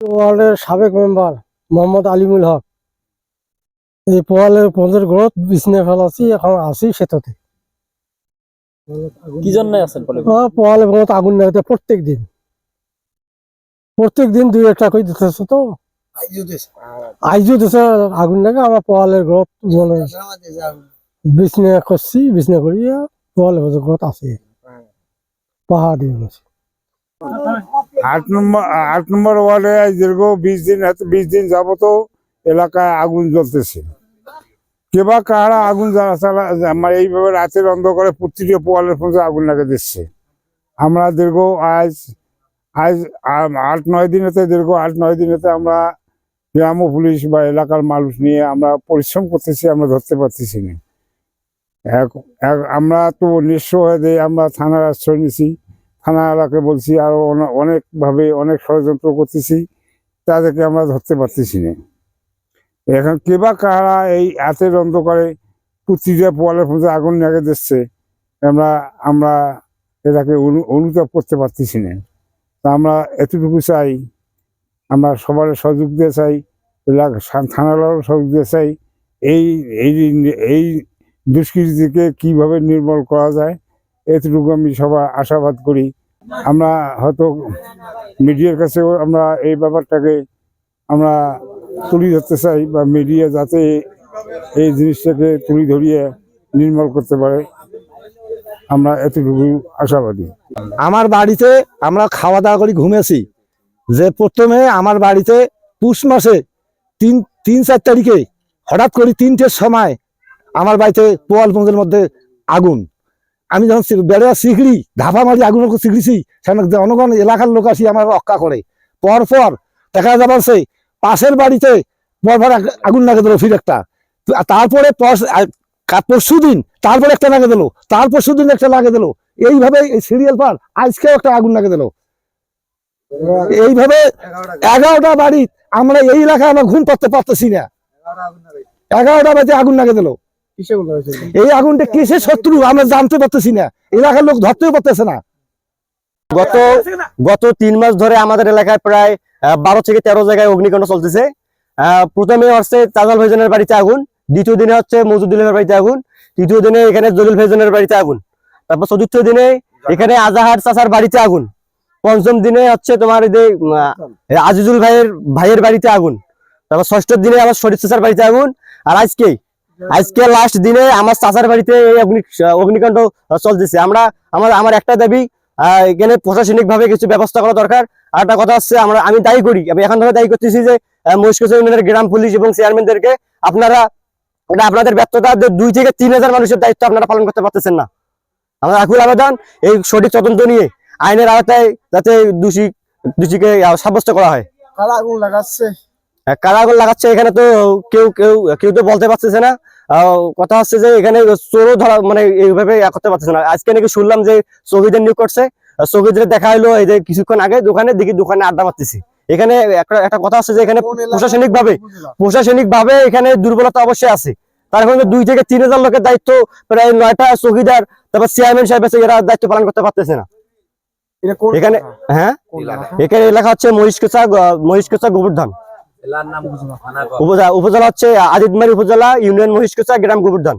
ওয়ার্ডের সাবেক মেম্বার মোহাম্মদ আলিমুল হক। এই পোয়ালের পদের গ্রোথ বিছনে ফেলাছি এখন আছি সেততে। কি জন্য আছেন পোয়াল আগুন লাগাতে প্রত্যেক দিন প্রত্যেক দিন দুই একটা করে দিতেছে তো। আইজু দিছে আগুন লাগে আমার পোয়ালের গ্রোথ মানে বিছনে করছি বিছনে করিয়া পোয়ালের গ্রোথ আছে। পাহাড় দিয়ে আট নম্বর আট নম্বর ওয়ার্ডে দীর্ঘ বিশ দিন বিশ দিন যাবত এলাকায় আগুন জ্বলতেছে। কেবা কাহারা আগুন জ্বালা আমার এইভাবে রাতের অন্ধকারে প্রতিটি পোয়ালের পর্যন্ত আগুন লাগে দিচ্ছে। আমরা দীর্ঘ আজ আজ আট, নয় দিনেতে, দীর্ঘ আট, নয় দিনেতে আমরা গ্রাম পুলিশ বা এলাকার মানুষ নিয়ে আমরা পরিশ্রম করতেছি, আমরা ধরতে পারতেছি না। আমরা তো নিঃস্ব হয়ে আমরা থানার আশ্রয় নিছি। থানা এলাকে বলছি, আরও অনে- অনেকভাবে অনেক ষড়যন্ত্র করতেছি, তাদেরকে আমরা ধরতে পারতেছি না। এখন কে বা কারা এই হাতের অন্ধকারে প্রতিটা পোয়ালের মধ্যে আগুন লাগে দিচ্ছে, আমরা আমরা এটাকে অনু- অনুতাপ করতে পারতেছি না। তা আমরা এতটুকু চাই, আমরা সবার সহযোগ দিয়ে চাই, এলাকা থানার সহযোগ দিয়ে চাই, এই এই এই দুষ্কৃতিকে কীভাবে নির্মূল করা যায় এতটুকু আমি সবার আশাবাদ করি। আমরা হয়তো মিডিয়ার কাছেও আমরা এই ব্যাপারটাকে আমরা তুলে ধরতে চাই বা মিডিয়া যাতে এই জিনিসটাকে তুলে ধরিয়ে নির্মল করতে পারে। আমরা এতটুকু আশাবাদী। আমার বাড়িতে আমরা খাওয়া দাওয়া করে ঘুমেছি। যে প্রথমে আমার বাড়িতে পুষ মাসে তিন তিন, চার তারিখে হঠাৎ করে তিনটের সময় আমার বাড়িতে পোয়াল পঞ্জের মধ্যে আগুন। আমি যখন সি- বেড়ে শিখড়ি ধাপা মারি আগুন শিখড়িছি সেখানে জনগণ এলাকার লোক আসি আমার রক্ষা করে। পর পর দেখা যাবার সেই পাশের বাড়িতে পরপর আগ- আগুন লাগে দিল ফির একটা। তারপরে পরশু দিন, তারপরে একটা লাগে দিল, তার পরশু দিন একটা লাগে দিল। এইভাবে এই সিরিয়াল পার আজকেও একটা আগুন লাগে দিল। এইভাবে এগারোটা বাড়ি আমরা এই এলাকায় আমরা ঘুম পাতে পারতেছি না। এগারোটা বাড়িতে আগুন লাগে দিল। এই আগুনটা কিসের শত্রু? আমরা জানতে পারতেছি না। এলাকার লোক ধরতেও পারতেছে না। গত গত তিন মাস ধরে আমাদের এলাকায় প্রায় বারো থেকে তেরো জায়গায় অগ্নিকাণ্ড চলতেছে। প্রথমে হচ্ছে তাজাল ভাইজনের বাড়িতে আগুন, দ্বিতীয় দিনে হচ্ছে মজুদুলের বাড়িতে আগুন, তৃতীয় দিনে এখানে জলিল ভাইজনের বাড়িতে আগুন। তারপর চতুর্থ দিনে এখানে আজাহার চাচার বাড়িতে আগুন। পঞ্চম দিনে হচ্ছে তোমার এই যে আজিজুল ভাইয়ের ভাইয়ের বাড়িতে আগুন। তারপর ষষ্ঠ দিনে আমার শরীফ চাচার বাড়িতে আগুন। আর আজকে আজকে লাস্ট দিনে আমার চাচার বাড়িতে এই অগ্নি, অগ্নিকাণ্ড চলতেছে। আমরা, আমার আমার একটা দাবি এখানে প্রশাসনিক ভাবে কিছু ব্যবস্থা করা দরকার। আর একটা কথা হচ্ছে, আমরা, আমি দায়ী করি। আমি এখন ধরে দায়ী করতেছি যে ইউনিয়নের গ্রাম পুলিশ এবং চেয়ারম্যানদেরকে আপনারা, এটা আপনাদের ব্যর্থতা দুই থেকে তিন হাজার মানুষের দায়িত্ব আপনারা পালন করতে পারতেছেন না। আমার আকুল আবেদন, এই সঠিক তদন্ত নিয়ে আইনের আওতায় যাতে দোষী, দোষীকে সাব্যস্ত করা হয়। আগুন লাগাচ্ছে? আহ, কারা আগুন লাগাচ্ছে এখানে তো কেউ কেউ কেউ তো বলতে পারতেছে না। কথা হচ্ছে যে এখানে চোরও ধরা মানে এইভাবে করতে পারতেছে না। আজকে নাকি শুনলাম যে চৌকিদের নিয়োগ করছে। চৌকিদের দেখা হলো এই যে কিছুক্ষণ আগে দোকানে দেখি দোকানে আড্ডা মারতেছি। এখানে একটা একটা কথা হচ্ছে যে এখানে প্রশাসনিক ভাবে প্রশাসনিক ভাবে এখানে দুর্বলতা অবশ্যই আছে। তার কারণে দুই থেকে তিন হাজার লোকের দায়িত্ব প্রায় নয়টা চৌকিদার তারপর চেয়ারম্যান সাহেব আছে এরা দায়িত্ব পালন করতে পারতেছে না। এখানে হ্যাঁ? এখানে এলাকা হচ্ছে মহিষকেচা মহিষকেচা গোবর্ধন। উপজেলা হচ্ছে আদিতমারি উপজেলা ইউনিয়ন মহিষকোচা গ্রাম গোবর্ধন।